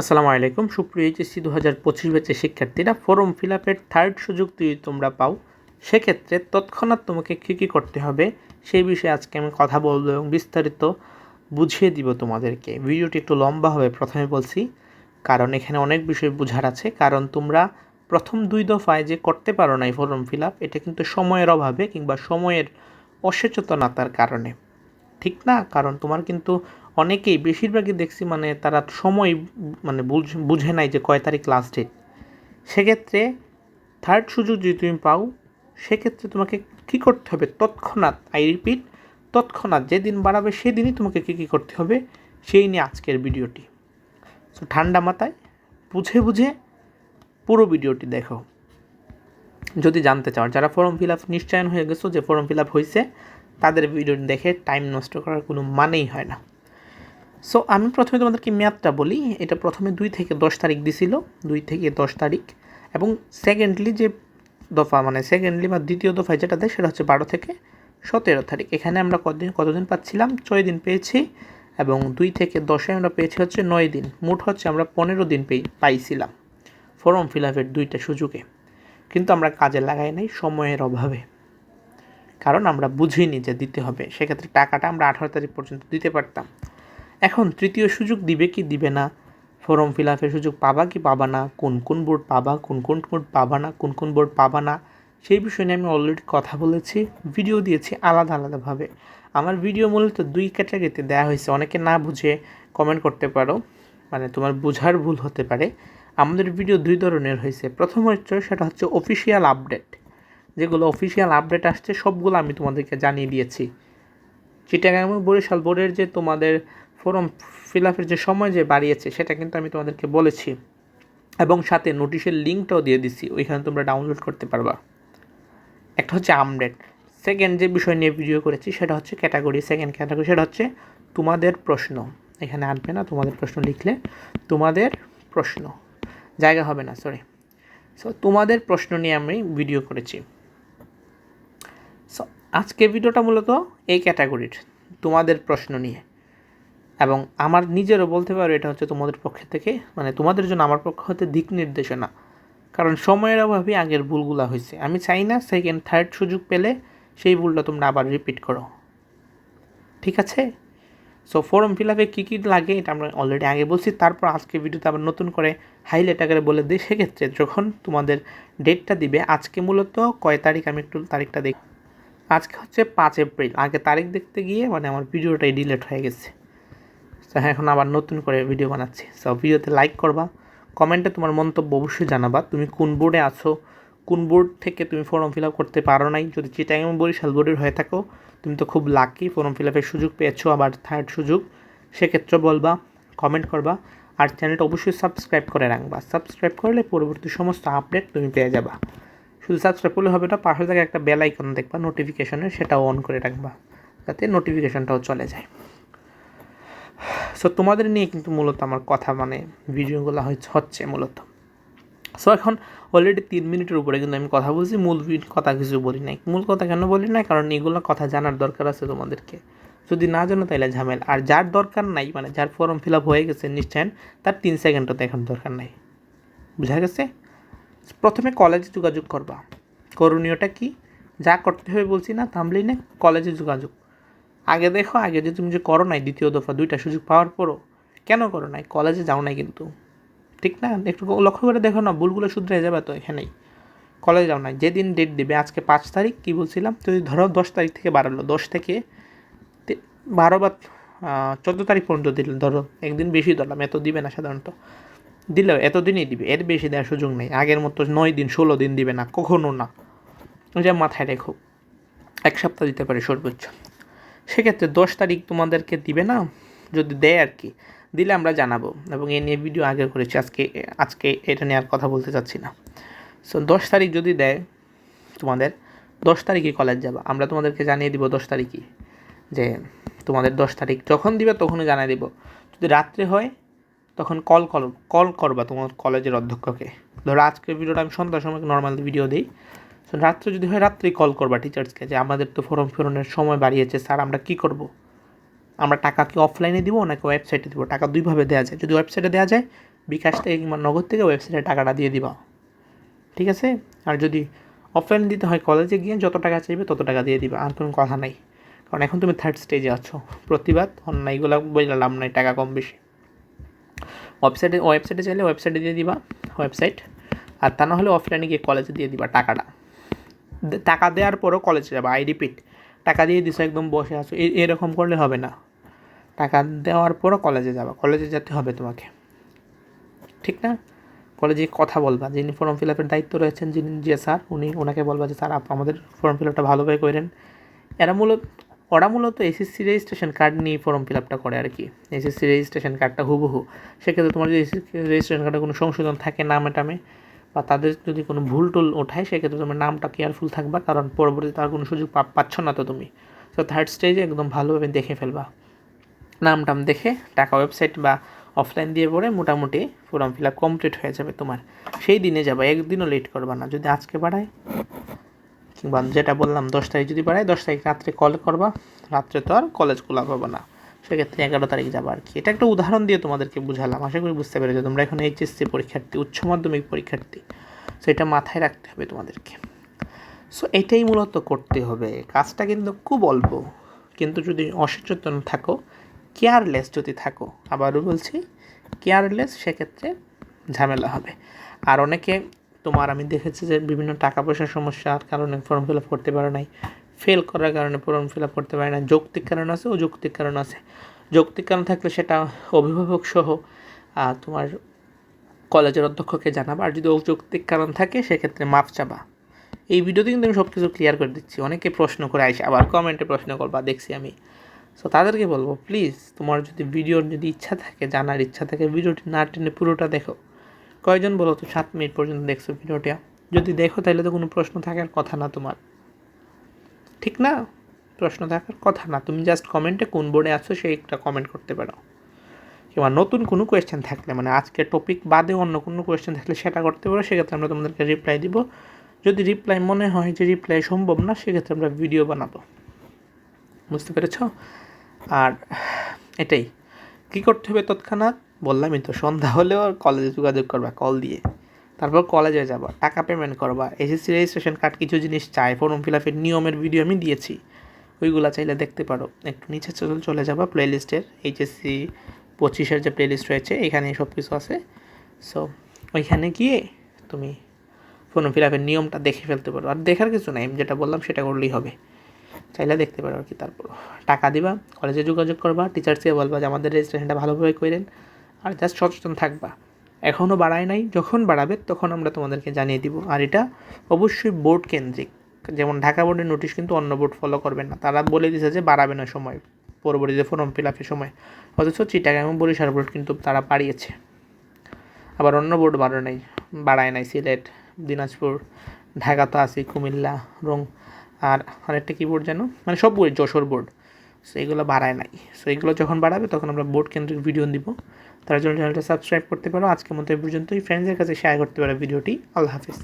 আসসালামু আলাইকুম। সুপ্রিয় এইচএসসি দু হাজার পঁচিশ ব্যাচের শিক্ষার্থীরা, ফর্ম ফিল আপের থার্ড সুযোগ যদি তোমরা পাও, সেক্ষেত্রে তৎক্ষণাৎ তোমাকে কী কী করতে হবে সেই বিষয়ে আজকে আমি কথা বলব এবং বিস্তারিত বুঝিয়ে দিব তোমাদেরকে। ভিডিওটি একটু লম্বা হবে, প্রথমে বলছি, কারণ এখানে অনেক বিষয় বোঝার আছে। কারণ তোমরা প্রথম দুই দফায় যে করতে পারো না এই ফর্ম ফিল আপ, এটা কিন্তু সময়ের অভাবে কিংবা সময়ের অসচেতনতার কারণে। ঠিক না, কারণ তোমার কিন্তু অনেকেই বেশিরভাগই দেখছি মানে তারা সময় মানে বুঝ- নাই যে কয় তারিখ লাস্ট ডেট সেক্ষেত্রে থার্ড সুযোগ যদি তুমি পাও, সেক্ষেত্রে তোমাকে কী করতে হবে? তৎক্ষণাৎ আই রিপিট তৎক্ষণাৎ যেদিন বাড়াবে সেদিনই তোমাকে কী কী করতে হবে? সেই নিয়ে আজকের ভিডিওটি। সো ঠান্ডা মাথায় বুঝে বুঝে পুরো ভিডিওটি দেখো। যদি জানতে চাও, যারা ফর্ম ফিল আপ নিশ্চয়ন হয়ে গেছো যে ফর্ম ফিল আপ হয়েছে তাদের ভিডিও দেখে টাইম নষ্ট করার কোনো মানেই হয় না। সো আমি প্রথমে তোমাদেরকে মেয়াদটা বলি। এটা প্রথমে দুই থেকে দশ তারিখ দিছিল, দুই থেকে দশ তারিখ। এবং সেকেন্ডলি যে দফা মানে সেকেন্ডলি বা দ্বিতীয় দফায় যেটা দেয় সেটা হচ্ছে বারো থেকে সতেরো তারিখ। এখানে আমরা কতদিন কতদিন পাচ্ছিলাম? ছয় দিন পেয়েছি। এবং দুই থেকে দশে আমরা পেয়েছি হচ্ছে নয় দিন। মোট হচ্ছে আমরা পনেরো দিন পেয়ে পাইছিলাম। ফর্ম ফিল আপের দুইটা সুযোগে। কিন্তু আমরা কাজে লাগাই নাই সময়ের অভাবে। কারণ আমরা বুঝিনি যে দিতে হবে। সেক্ষেত্রে টাকাটা আমরা আঠারো তারিখ পর্যন্ত দিতে পারতাম। এখন তৃতীয় সুযোগ দিবে কি দিবে না? ফর্ম ফিল আপের সুযোগ পাবা কি পাবা না? কোন কোন বোর্ড পাবা, কোন কোন বোর্ড পাবা না, কোন কোন বোর্ড পাবা না? সেই বিষয় নিয়ে আমি অলরেডি কথা বলেছি ভিডিও দিয়েছি আলাদা আলাদাভাবে। আমার ভিডিও মূলত দুই ক্যাটাগরিতে দেওয়া হয়েছে। অনেকে না বুঝে কমেন্ট করতে পারো মানে তোমার বোঝার ভুল হতে পারে। আমাদের ভিডিও দুই ধরনের হয়েছে। প্রথম হচ্ছে, সেটা হচ্ছে অফিসিয়াল আপডেট যেগুলো অফিসিয়াল আপডেট আসছে, সবগুলো আমি তোমাদেরকে জানিয়ে দিয়েছি। চিটাগাং বরিশাল বোর্ডের যে তোমাদের ফর্ম ফিল আপের যে সময় যে বাড়িয়েছে, সেটা কিন্তু আমি তোমাদেরকে বলেছি। এবং সাথে নোটিশের লিঙ্কটাও দিয়ে দিছি ওইখানে তোমরা ডাউনলোড করতে পারবা। একটা হচ্ছে আপডেট সেকেন্ড যে বিষয় নিয়ে ভিডিও করেছি, সেটা হচ্ছে ক্যাটাগরি সেকেন্ড ক্যাটাগরি সেটা হচ্ছে তোমাদের প্রশ্ন। এখানে আসবে না, তোমাদের প্রশ্ন লিখলে তোমাদের প্রশ্ন। জায়গা হবে না সরি সো তোমাদের প্রশ্ন নিয়ে আমি ভিডিও করেছি। আজকের ভিডিওটা মূলত এই ক্যাটাগরির, তোমাদের প্রশ্ন নিয়ে। এবং আমার নিজেরও বলতে পারো এটা হচ্ছে তোমাদের পক্ষ থেকে মানে তোমাদের জন্য আমার পক্ষ হতে দিক নির্দেশনা। কারণ সময়ের অভাবে আগের ভুলগুলো হয়েছে। আমি চাই না সেকেন্ড থার্ড সুযোগ পেলে সেই ভুলটা তোমরা আবার রিপিট করো। ঠিক আছে? সো ফর্ম ফিল আপে কী কী লাগে এটা আমরা অলরেডি আগে বলছি। তারপর আজকে ভিডিওতে আবার নতুন করে হাইলাইট আকারে বলে দিই। সেক্ষেত্রে যখন তোমাদের ডেটটা দিবে, আজকে মূলত কয় তারিখ আমি একটু তারিখটা দেখি। আজকে হচ্ছে পাঁচ এপ্রিল। আগে তারিখ দেখতে গিয়ে মানে আমার ভিডিওটাই ডিলেট হয়ে গেছে। তো এখন আবার নতুন করে ভিডিও বানাচ্ছি। সো ভিডিওতে লাইক করবা কমেন্টে তোমার মন্তব্য অবশ্যই জানাবা। তুমি কোন বোর্ডে আছো, কোন বোর্ড থেকে তুমি ফর্ম ফিল আপ করতে পারো নাই? যদি চিটাং বরিশাল বোর্ডের হয়ে থাকো, তুমি তো খুব লাকি ফর্ম ফিল আপের সুযোগ পেয়েছ, আবার থার্ড সুযোগ। সেক্ষেত্রে বলবা কমেন্ট করবা, আর চ্যানেলটা অবশ্যই সাবস্ক্রাইব করে রাখবা। সাবস্ক্রাইব করলে পরবর্তী সমস্ত আপডেট তুমি পেয়ে যাবা। শুধু সাবস্ক্রাইব করলে হবে না পাশে থেকে একটা বেল আইকন দেখবা নোটিফিকেশনের সেটাও অন করে রাখবা, যাতে নোটিফিকেশনটাও চলে যায়। সো তোমাদের নিয়ে কিন্তু মূলত আমার কথা মানে ভিডিওগুলো হচ্ছে মূলত। সো এখন অলরেডি তিন মিনিটের উপরে কিন্তু আমি কথা বলছি, মূল কথা কিছু বলি নাই। মূল কথা কেন বলি নাই? কারণ এগুলো কথা জানার দরকার আছে তোমাদেরকে। যদি না জানো তাহলে ঝামেলা। আর যার দরকার নাই মানে যার ফর্ম ফিল আপ হয়ে গেছে নিশ্চয় তার তিন সেকেন্ডও তো এখন দরকার নাই। বুঝা গেছে? প্রথমে কলেজে যোগাযোগ করবা। করণীয়টা কি? যা করতে হবে বলছি না, থামলেই না কলেজে যোগাযোগ। আগে দেখো, আগে যে তুমি যে করো নাই দ্বিতীয় দফা, দুইটা সুযোগ পাওয়ার পরও, কেন করো নাই? কলেজে যাও নাই কিন্তু। ঠিক না? একটু লক্ষ্য করে দেখো না, ভুলগুলো শুধরে যাবে তো এখানেই। কলেজে যাও নাই। যেদিন ডেট দিবে, আজকে পাঁচ তারিখ, কী বলছিলাম? যদি ধরো দশ তারিখ থেকে বাড়ালো দশ থেকে তে- বারো বা চোদ্দ তারিখ পর্যন্ত দিল, ধরো, একদিন বেশি ধরলাম, এত দিবে না সাধারণত। দিলেও এতদিনই দিবে, এর বেশি দেওয়ার সুযোগ নেই। আগের মতো নয় দিন, ষোলো দিন দিবে না, কখনো না। যা মাথায় রেখো, এক সপ্তাহ দিতে পারে সর্বোচ্চ। সেক্ষেত্রে দশ তারিখ তোমাদেরকে দিবে না? যদি দেয় আর কি, দিলে আমরা জানাব। এবং এ নিয়ে ভিডিও আগে করেছি, আজকে আজকে এটা নিয়ে আর কথা বলতে চাচ্ছি না। সো দশ তারিখ যদি দেয় তোমাদের, দশ তারিখে কলেজ যাবা। আমরা তোমাদেরকে জানিয়ে দিব দশ তারিখই, যে তোমাদের দশ তারিখ যখন দিবে তখনই জানিয়ে দিব। যদি রাত্রে হয় তখন কল কল কল করবা তোমার কলেজের অধ্যক্ষকে। ধরো আজকের ভিডিওটা আমি সন্ধ্যার সময় নর্মাল ভিডিও দিই। তো রাত্রে যদি হয় রাত্রেই কল করবা টিচার্সকে যে আমাদের তো ফর্ম ফিরনের সময় বাড়িয়েছে, স্যার আমরা কী করব? আমরা টাকা কি অফলাইনে দিব নাকি ওয়েবসাইটে দিব? টাকা দুইভাবে দেওয়া যায়। যদি ওয়েবসাইটে দেওয়া যায়, বিকাশ থেকে কিংবা নগদ থেকে ওয়েবসাইটে টাকাটা দিয়ে দিবা। ঠিক আছে? আর যদি অফলাইন দিতে হয় কলেজে গিয়ে যত টাকা চাইবে তত টাকা দিয়ে দিবা, আর কোনো কথা নাই। কারণ এখন তুমি থার্ড স্টেজে আছো। প্রতিবাদ, অন্যায়গুলো বললাম নাই, টাকা কম বেশি। ওয়েবসাইটে ওয়েবসাইটে চাইলে ওয়েবসাইটে দিয়ে দিবা ওয়েবসাইট আর তা না হলে অফলাইনে গিয়ে কলেজে দিয়ে দিবা টাকাটা। টাকা দেওয়ার পরও কলেজে যাবা আই রিপিট টাকা দিয়ে দিছো, একদম বসে এ- এরকম করলে হবে না। টাকা দেওয়ার পরও কলেজে যাবা কলেজে যেতে হবে তোমাকে। ঠিক না? কলেজে কথা বলবা, যিনি ফর্ম ফিল আপের দায়িত্ব রয়েছেন, যিনি, যে স্যার উনি ওনাকে বলবা যে স্যার আমাদের ফর্ম ফিল আপটা ভালোভাবে করেন। এরা মূলত ওরা মূলত এসএসসি রেজিস্ট্রেশন কার্ড নিয়ে ফর্ম ফিল আপটা করে আর কি। এসএসসি রেজিস্ট্রেশন কার্ডটা হুবহু। সেক্ষেত্রে তোমার যদি এসএসসি রেজিস্ট্রেশন কার্ডে কোনো সংশোধন থাকে নামে টামে বা তাদের যদি কোনো ভুল টুল ওঠায়, সেক্ষেত্রে তোমার নামটা কেয়ারফুল থাকবা, কারণ পরবর্তীতে তার কোনো সুযোগ পাচ্ছ না তো তুমি। তো থার্ড স্টেজে একদম ভালোভাবে দেখে ফেলবা। নাম টাম দেখে টাকা ওয়েবসাইট বা অফলাইন দিয়ে পরে মোটামুটি ফর্ম ফিল আপ কমপ্লিট হয়ে যাবে তোমার। সেই দিনে যাবা, একদিনও লেট করবা না। যদি আজকে বাড়ায় কিংবা যেটা বললাম, দশ তারিখ যদি বাড়ায়, দশ তারিখ রাত্রে কল করবা। রাত্রে তো আর কলেজ খোলা পাবো না। সেক্ষেত্রে এগারো তারিখ যাবা আর কি। এটা একটা উদাহরণ দিয়ে তোমাদেরকে বুঝালাম। আশা করি বুঝতে পেরেছ। তোমরা এখন এইচএসসি পরীক্ষার্থী, উচ্চ মাধ্যমিক পরীক্ষার্থী। সো এটা মাথায় রাখতে হবে তোমাদেরকে। সো এটাই মূলত করতে হবে। কাজটা কিন্তু খুব অল্প। কিন্তু যদি অসচেতন থাকো কেয়ারলেস যদি থাকো, আবারও বলছি কেয়ারলেস সেক্ষেত্রে ঝামেলা হবে। আর অনেকে তোমার আমি দেখেছি যে বিভিন্ন টাকা পয়সার সমস্যার কারণে ফর্ম ফিল আপ করতে পারে নাই। ফেল করার কারণে ফর্ম ফিল আপ করতে পারে না যৌক্তিক কারণ আছে ও যৌক্তিক কারণ আছে। যৌক্তিক কারণ থাকলে সেটা অভিভাবক সহ তোমার কলেজের অধ্যক্ষকে জানাবা। আর যদি অযৌক্তিক কারণ থাকে, সেক্ষেত্রে মাপ চাবা। এই ভিডিওতে কিন্তু আমি সব কিছু ক্লিয়ার করে দিচ্ছি। অনেকে প্রশ্ন করে আইসে আবার কমেন্টে প্রশ্ন করবা, দেখছি আমি। সো তাদেরকে বলব প্লিজ তোমার যদি ভিডিওর যদি ইচ্ছা থাকে, জানার ইচ্ছা থাকে ভিডিওটি না টেনে পুরোটা দেখো। কয়জন বলো তো সাত মিনিট পর্যন্ত দেখছ ভিডিওটা? যদি দেখো তাহলে তো কোনো প্রশ্ন থাকার কথা না তোমার। ঠিক না? প্রশ্ন থাকার কথা না। তুমি জাস্ট কমেন্টে কোন বোর্ডে আছো সেই একটা কমেন্ট করতে পারো। কিংবা নতুন কোনো কোয়েশ্চেন থাকলে মানে আজকের টপিক বাদে অন্য কোনো কোয়েশ্চেন থাকলে সেটা করতে পারো, সেক্ষেত্রে আমরা তোমাদেরকে রিপ্লাই দিব। যদি রিপ্লাই মনে হয় যে রিপ্লাই সম্ভব না, সেক্ষেত্রে আমরা ভিডিও বানাবো। বুঝতে পেরেছ? আর এটাই। কী করতে হবে তৎক্ষণাৎ? বললামই তো, সন্ধ্যা হলেও কলেজে যোগাযোগ করবা কল দিয়ে। তারপর কলেজে যাবা, টাকা পেমেন্ট করবা। এসএসসি রেজিস্ট্রেশন কার্ড কিছু জিনিস চাই ফর্ম ফিল আপের নিয়মের ভিডিও আমি দিয়েছি। ওইগুলো চাইলে দেখতে পারো। একটু নিচে চলে যাবা প্লে লিস্টের এইচএসসি পঁচিশের যে প্লে লিস্ট রয়েছে এখানে সব কিছু আছে। সো ওইখানে গিয়ে তুমি ফর্ম ফিল আপের নিয়মটা দেখে ফেলতে পারো। আর দেখার কিছু নাই, আমি যেটা বললাম সেটা করলেই হবে। চাইলে দেখতে পারো আর কি তারপর। টাকা দিবা কলেজে যোগাযোগ করবা টিচার্সকে বলবা যে আমাদের রেজিস্ট্রেশনটা ভালোভাবে করেন। আর জাস্ট সচেতন থাকবা। এখনও বাড়ায় নাই, যখন বাড়াবে তখন আমরা তোমাদেরকে জানিয়ে দিব। আর এটা অবশ্যই বোর্ড কেন্দ্রিক। যেমন ঢাকা বোর্ডের নোটিশ কিন্তু অন্য বোর্ড ফলো করবেন না। তারা বলে দিয়েছে যে বাড়াবে না সময়, পরবর্তীতে ফর্ম ফিল আপের সময়। অথচ চিটাগাং এবং বরিশাল বোর্ড কিন্তু তারা বাড়িয়েছে আবার অন্য বোর্ড বাড়ায় নাই বাড়ায় নাই সিলেট, দিনাজপুর, ঢাকা তো আছে কুমিল্লা, রং আর আরেকটা কী বোর্ড যেন? মানে সব বোর্ড যশোর বোর্ড সো এগুলো বাড়ায় নাই। সো এগুলো যখন বাড়াবে তখন আমরা বোর্ড কেন্দ্রিক ভিডিও দিব। তার জন্য চ্যানেলটা সাবস্ক্রাইব করতে পারো, আজকের মতো এই পর্যন্তই। ফ্রেন্ডসের কাছে শেয়ার করতে পারো ভিডিওটি। আল্লাহ হাফিজ।